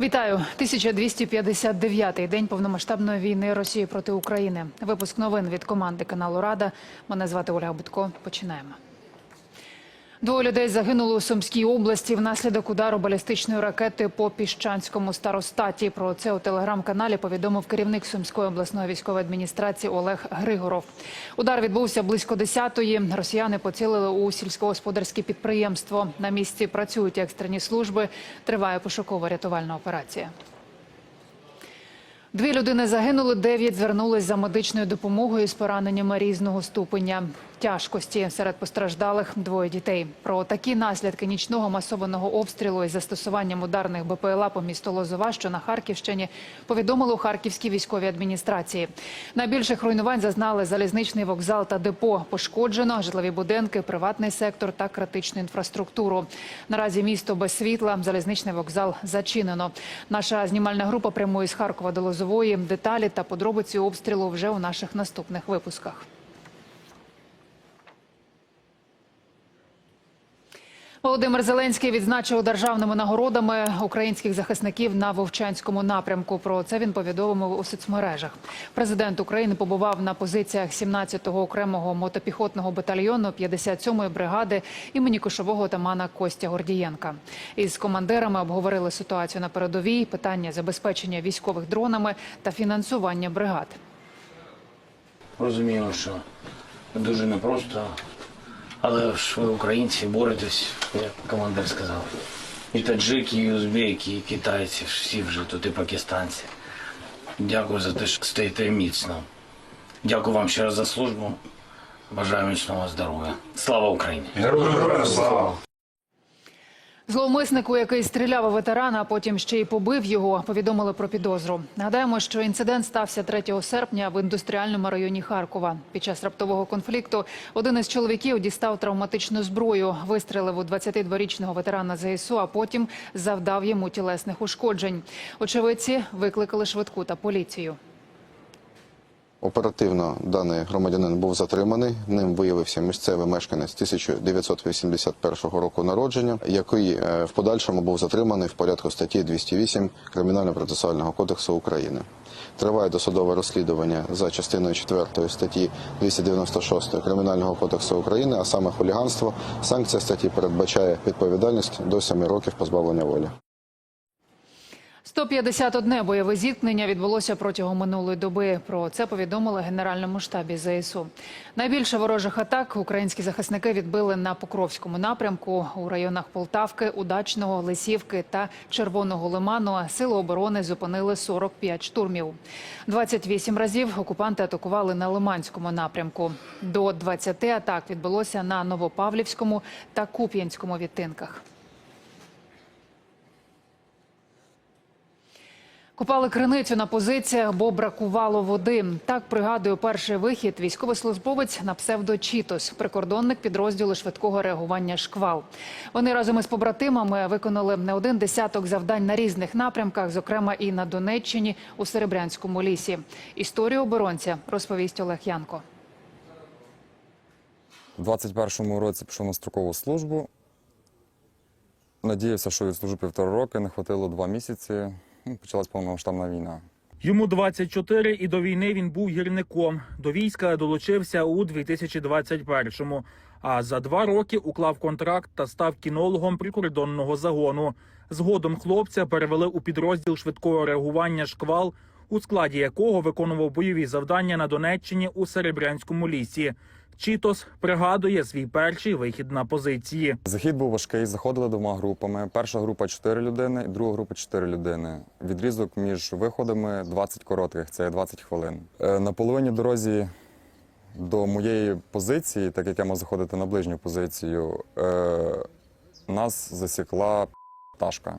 Вітаю 1259-й день повномасштабної війни Росії проти України. Випуск новин від команди каналу Рада. Мене звати Ольга Будко. Починаємо. Двоє людей загинули у Сумській області внаслідок удару балістичної ракети по піщанському старостаті. Про це у телеграм-каналі повідомив керівник Сумської обласної військової адміністрації Олег Григоров. Удар відбувся близько 10-ї. Росіяни поцілили у сільськогосподарське підприємство. На місці працюють екстрені служби. Триває пошуково-рятувальна операція. Дві людини загинули, дев'ять звернулись за медичною допомогою з пораненнями різного ступеня тяжкості. Серед постраждалих двоє дітей. Про такі наслідки нічного масованого обстрілу із застосуванням ударних БПЛА по місту Лозова, що на Харківщині, повідомили у Харківській військовій адміністрації. Найбільших руйнувань зазнали залізничний вокзал та депо. Пошкоджено житлові будинки, приватний сектор та критичну інфраструктуру. Наразі місто без світла, залізничний вокзал зачинено. Наша знімальна група прямує з Харкова до Лозової. Деталі та подробиці обстрілу вже у наших наступних випусках. Володимир Зеленський відзначив державними нагородами українських захисників на Вовчанському напрямку. Про це він повідомив у соцмережах. Президент України побував на позиціях 17-го окремого мотопіхотного батальйону 57-ї бригади імені кошового отамана Костя Гордієнка. Із командирами обговорили ситуацію на передовій, питання забезпечення військових дронами та фінансування бригад. Розуміємо, що дуже непросто, але ж ви українці боретесь, як командир сказав. І таджики, і узбеки, і китайці, всі вже тут, і пакистанці. Дякую за те, що стоїте міцно. Дякую вам ще раз за службу. Бажаю міцного здоров'я. Слава Україні! Героям слава! Зловмиснику, який стріляв у ветерана, а потім ще й побив його, повідомили про підозру. Нагадаємо, що інцидент стався 3 серпня в індустріальному районі Харкова. Під час раптового конфлікту один із чоловіків дістав травматичну зброю, вистрелив у 22-річного ветерана ЗСУ, а потім завдав йому тілесних ушкоджень. Очевидці викликали швидку та поліцію. Оперативно даний громадянин був затриманий. Ним виявився місцевий мешканець 1981 року народження, який е, в подальшому був затриманий в порядку статті 208 Кримінально-процесуального кодексу України. Триває досудове розслідування за частиною 4 статті 296 Кримінального кодексу України, а саме хуліганство. Санкція статті передбачає відповідальність до 7 років позбавлення волі. 151 бойове зіткнення відбулося протягом минулої доби. Про це повідомили Генеральному штабі ЗСУ. Найбільше ворожих атак українські захисники відбили на Покровському напрямку у районах Полтавки, Удачного, Лисівки та Червоного Лиману. Сили оборони зупинили 45 штурмів. 28 разів окупанти атакували на Лиманському напрямку. До 20 атак відбулося на Новопавлівському та Куп'янському відтинках. Купали криницю на позиціях, бо бракувало води. Так пригадує перший вихід військовослужбовець на псевдо Чітос, прикордонник підрозділу швидкого реагування шквал. Вони разом із побратимами виконали не один десяток завдань на різних напрямках, зокрема і на Донеччині у Серебрянському лісі. Історію оборонця розповість Олег Янко. У 21-му році пішов на строкову службу. Надіявся, що відслужу півтора роки, не хватило два місяці. Ну, Почалась повномасштабна війна. Йому 24 і до війни він був гірником. До війська долучився у 2021-му. А за два роки уклав контракт та став кінологом прикордонного загону. Згодом хлопця перевели у підрозділ швидкого реагування шквал, у складі якого виконував бойові завдання на Донеччині у Серебрянському лісі. Чітос пригадує свій перший вихід на позиції. Захід був важкий, заходили двома групами. Перша група 4 людини, друга група 4 людини. Відрізок між виходами 20 коротких, це 20 хвилин. Е, На половині дорозі до моєї позиції, так як я мав заходити на ближню позицію, е, нас засікла пташка.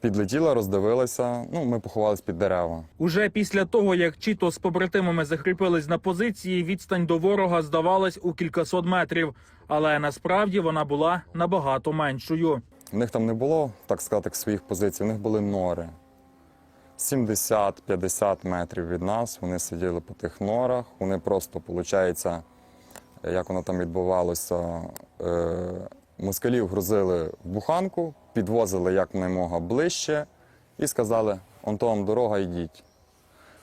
Підлетіла, роздивилася. Ну, ми поховались під дерева. Уже після того, як Чіто з побратимами закріпились на позиції, відстань до ворога здавалась у кількасот метрів, але насправді вона була набагато меншою. У них там не було, так сказати, своїх позицій, у них були нори. 70-50 метрів від нас. Вони сиділи по тих норах. Вони просто, виходить, як воно там відбувалося, е, Москалів грузили в буханку, підвозили як наймога ближче і сказали: он то вам дорога, йдіть.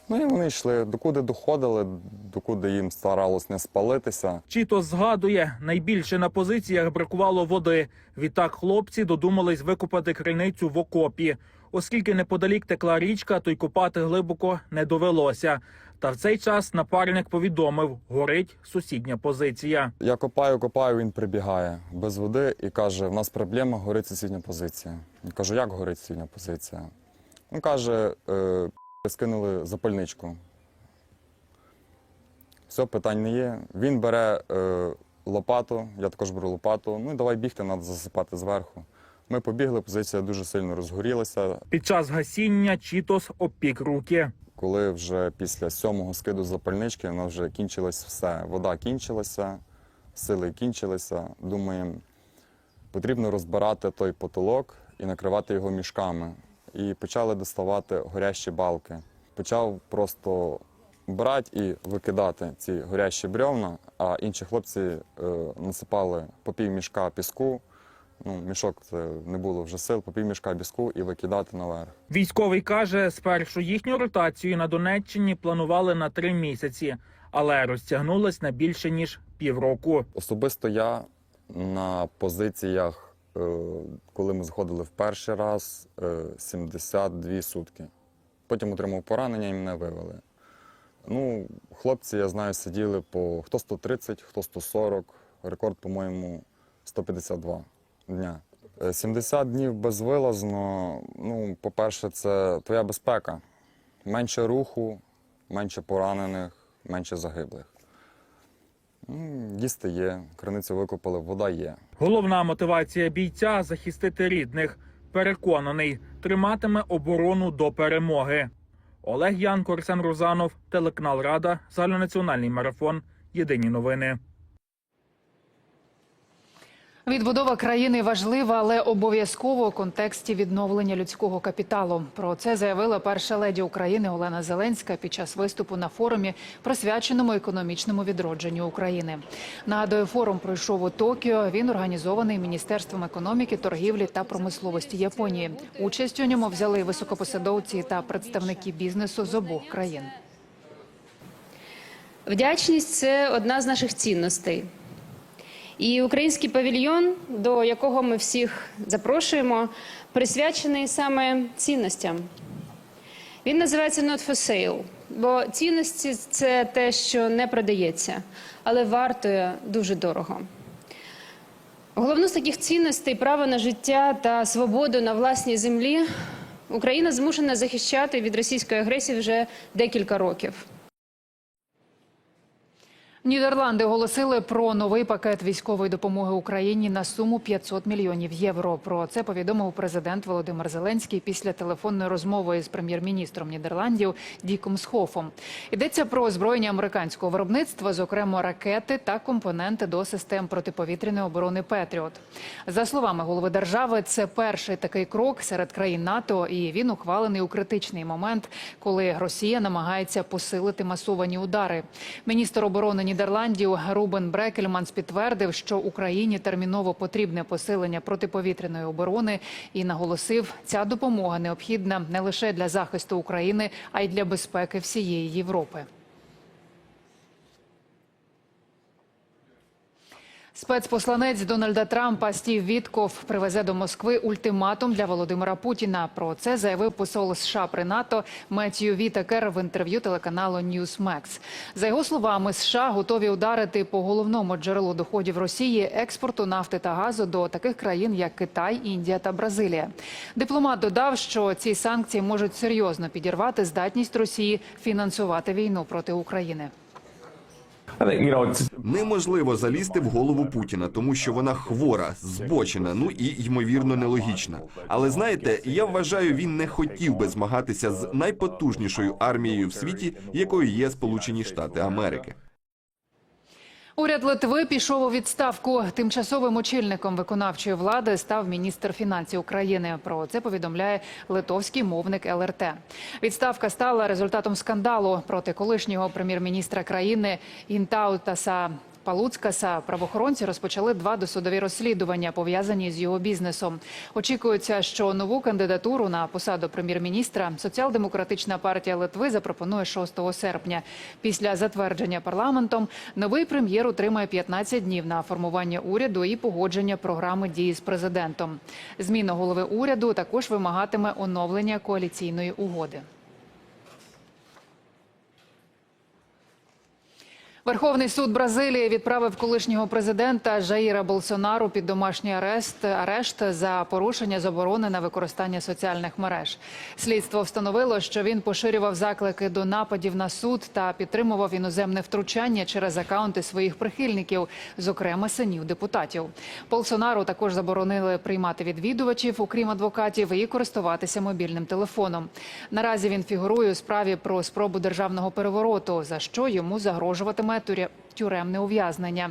Ну і вони йшли, докуди доходили, докуди їм старалось не спалитися. Чіто згадує, найбільше на позиціях бракувало води. Відтак хлопці додумались викопати криницю в окопі. Оскільки неподалік текла річка, то й копати глибоко не довелося. Та в цей час напарник повідомив, горить сусідня позиція. Я копаю, копаю, він прибігає без води і каже: в нас проблема, горить сусідня позиція. Я кажу, як горить сусідня позиція? Він каже, е, скинули запальничку. Все, питань не є. Він бере е, лопату, я також беру лопату. Ну і давай бігти, треба засипати зверху. Ми побігли, позиція дуже сильно розгорілася. Під час гасіння Чітос обпік руки. Коли вже після сьомого скиду запальнички, воно вже кінчилось все. Вода кінчилася, сили кінчилися. Думаємо, потрібно розбирати той потолок і накривати його мішками. І почали доставати горящі балки. Почав просто брати і викидати ці горящі бревна, а інші хлопці е, насипали по пів мішка піску. Ну, мішок це не було вже сил, по пів мішка піску і викидати наверх. Військовий каже, спершу їхню ротацію на Донеччині планували на три місяці, але розтягнулась на більше ніж півроку. Особисто я на позиціях, е, коли ми заходили в перший раз, е, 72 сутки. Потім отримав поранення і мене вивели. Ну, хлопці, я знаю, сиділи по хто 130, хто 140, рекорд, по-моєму, 152 дня. Е, 70 днів безвилазно. Ну, по-перше, це твоя безпека. Менше руху, менше поранених, менше загиблих. Ну, Їсти є, криницю викопали, вода є. Головна мотивація бійця захистити рідних. Переконаний, триматиме оборону до перемоги. Олег Янко, Арсен Розанов, телеканал Рада, загальнонаціональний марафон. Єдині новини. Відбудова країни важлива, але обов'язково у контексті відновлення людського капіталу. Про це заявила перша леді України Олена Зеленська під час виступу на форумі, присвяченому економічному відродженню України. Нагадую, форум пройшов у Токіо. Він організований Міністерством економіки, торгівлі та промисловості Японії. Участь у ньому взяли високопосадовці та представники бізнесу з обох країн. Вдячність це одна з наших цінностей. І український павільйон, до якого ми всіх запрошуємо, присвячений саме цінностям. Він називається Not for sale, бо цінності це те, що не продається, але вартує дуже дорого. Головну з таких цінностей право на життя та свободу на власній землі Україна змушена захищати від російської агресії вже декілька років. Нідерланди оголосили про новий пакет військової допомоги Україні на суму 500 мільйонів євро. Про це повідомив президент Володимир Зеленський після телефонної розмови з прем'єр-міністром Нідерландів Діком Схофом. Йдеться про озброєння американського виробництва, зокрема ракети та компоненти до систем протиповітряної оборони Петріот. За словами голови держави, це перший такий крок серед країн НАТО, і він ухвалений у критичний момент, коли Росія намагається посилити масовані удари. Міністр оборони Нідерландів Рубен Брекельманс підтвердив, що Україні терміново потрібне посилення протиповітряної оборони і наголосив, ця допомога необхідна не лише для захисту України, а й для безпеки всієї Європи. Спецпосланець Дональда Трампа Стів Вітков привезе до Москви ультиматум для Володимира Путіна. Про це заявив посол США при НАТО Меттью Вітакер в інтерв'ю телеканалу Newsmax. За його словами, США готові ударити по головному джерелу доходів Росії експорту нафти та газу до таких країн, як Китай, Індія та Бразилія. Дипломат додав, що ці санкції можуть серйозно підірвати здатність Росії фінансувати війну проти України. Неможливо залізти в голову Путіна, тому що вона хвора, збочена, ну і ймовірно нелогічна. Але знаєте, я вважаю, він не хотів би змагатися з найпотужнішою армією в світі, якою є Сполучені Штати Америки. Уряд Литви пішов у відставку. Тимчасовим очільником виконавчої влади став міністр фінансів України. Про це повідомляє литовський мовник ЛРТ. Відставка стала результатом скандалу проти колишнього прем'єр-міністра країни Інтаутаса Палуцкаса правоохоронці розпочали два досудові розслідування, пов'язані з його бізнесом. Очікується, що нову кандидатуру на посаду прем'єр-міністра соціал-демократична партія Литви запропонує 6 серпня. Після затвердження парламентом новий прем'єр отримає 15 днів на формування уряду і погодження програми дії з президентом. Зміна голови уряду також вимагатиме оновлення коаліційної угоди. Верховний суд Бразилії відправив колишнього президента Жаїра Болсонару під домашній арест арешт за порушення заборони на використання соціальних мереж. Слідство встановило, що він поширював заклики до нападів на суд та підтримував іноземне втручання через акаунти своїх прихильників, зокрема синів депутатів. Болсонару також заборонили приймати відвідувачів, окрім адвокатів, і користуватися мобільним телефоном. Наразі він фігурує у справі про спробу державного перевороту, за що йому загрожуватиме тюря- тюремне ув'язнення.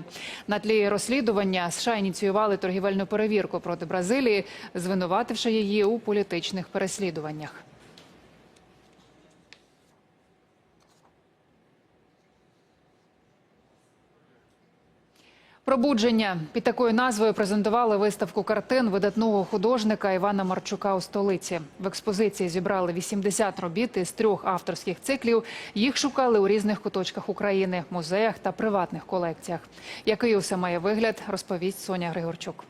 На тлі розслідування США ініціювали торгівельну перевірку проти Бразилії, звинувативши її у політичних переслідуваннях. Пробудження під такою назвою презентували виставку картин видатного художника Івана Марчука у столиці. В експозиції зібрали 80 робіт із трьох авторських циклів. Їх шукали у різних куточках України, музеях та приватних колекціях. Який усе має вигляд, розповість Соня Григорчук.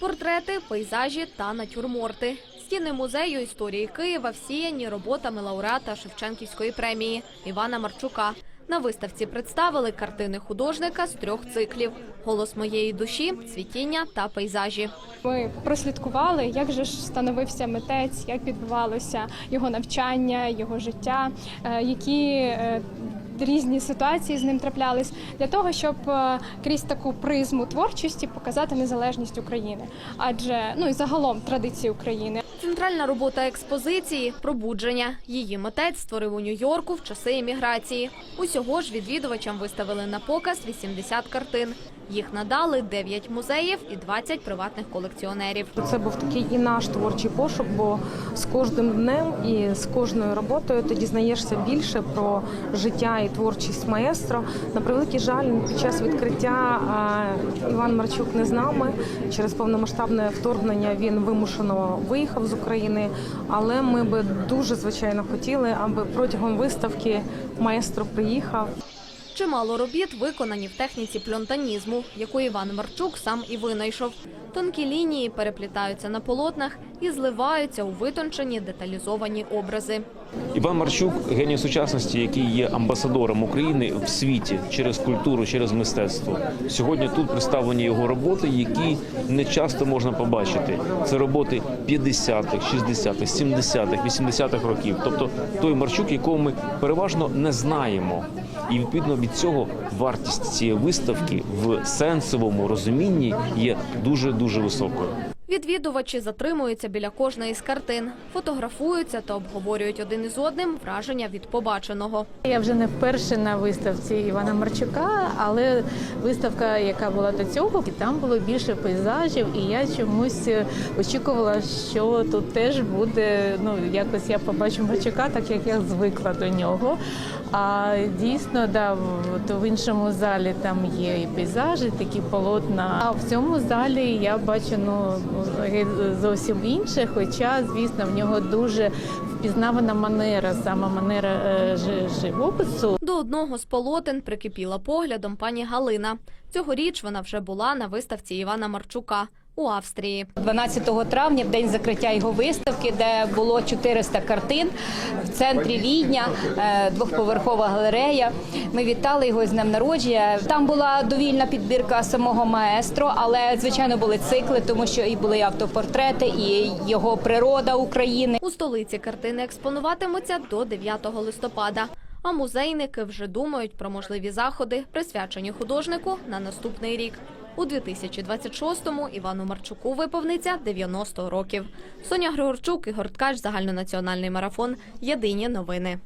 Портрети, пейзажі та натюрморти. Стіни музею історії Києва всіяні роботами лауреата Шевченківської премії Івана Марчука. На виставці представили картини художника з трьох циклів: Голос моєї душі, цвітіння та пейзажі. Ми прослідкували, як же ж становився митець, як відбувалося його навчання, його життя, е, які е, різні ситуації з ним траплялись для того, щоб е, крізь таку призму творчості показати незалежність України, адже ну і загалом традиції України. Центральна робота експозиції пробудження. Її митець створив у Нью-Йорку в часи еміграції. Усього ж відвідувачам виставили на показ 80 картин. Їх надали 9 музеїв і 20 приватних колекціонерів. Це був такий і наш творчий пошук, бо з кожним днем і з кожною роботою ти дізнаєшся більше про життя і творчість маестро. На превеликий жаль, під час відкриття Іван Марчук не з нами. Через повномасштабне вторгнення він вимушено виїхав з України. Але ми би дуже звичайно хотіли, аби протягом виставки маестро приїхав. Чимало робіт виконані в техніці пльонтанізму, яку Іван Марчук сам і винайшов. Тонкі лінії переплітаються на полотнах і зливаються у витончені деталізовані образи. Іван Марчук геній сучасності, який є амбасадором України в світі через культуру, через мистецтво. Сьогодні тут представлені його роботи, які не часто можна побачити. Це роботи 50-х, 60-х, 70-х, 80-х років. Тобто той Марчук, якого ми переважно не знаємо. І відповідно від цього вартість цієї виставки в сенсовому розумінні є дуже дуже високою. Відвідувачі затримуються біля кожної з картин, фотографуються та обговорюють один із одним враження від побаченого. Я вже не вперше на виставці Івана Марчука, але виставка, яка була до цього, і там було більше пейзажів, і я чомусь очікувала, що тут теж буде. Ну якось я побачу Марчука, так як я звикла до нього. А дійсно, да, то в іншому залі там є і пейзажі, такі полотна. А в цьому залі я бачу ну зовсім інше. Хоча, звісно, в нього дуже впізнавана манера, саме манера е, живопису. До одного з полотен прикипіла поглядом пані Галина. Цьогоріч вона вже була на виставці Івана Марчука у Австрії. 12 травня, в день закриття його виставки, де було 400 картин в центрі Відня, е, двохповерхова галерея. Ми вітали його з днем народження. Там була довільна підбірка самого маестро, але звичайно були цикли, тому що і були автопортрети, і його природа України. У столиці картини експонуватимуться до 9 листопада. А музейники вже думають про можливі заходи, присвячені художнику на наступний рік. У 2026-му Івану Марчуку виповниться 90 років. Соня Григорчук, Ігор Ткач, загальнонаціональний марафон. Єдині новини.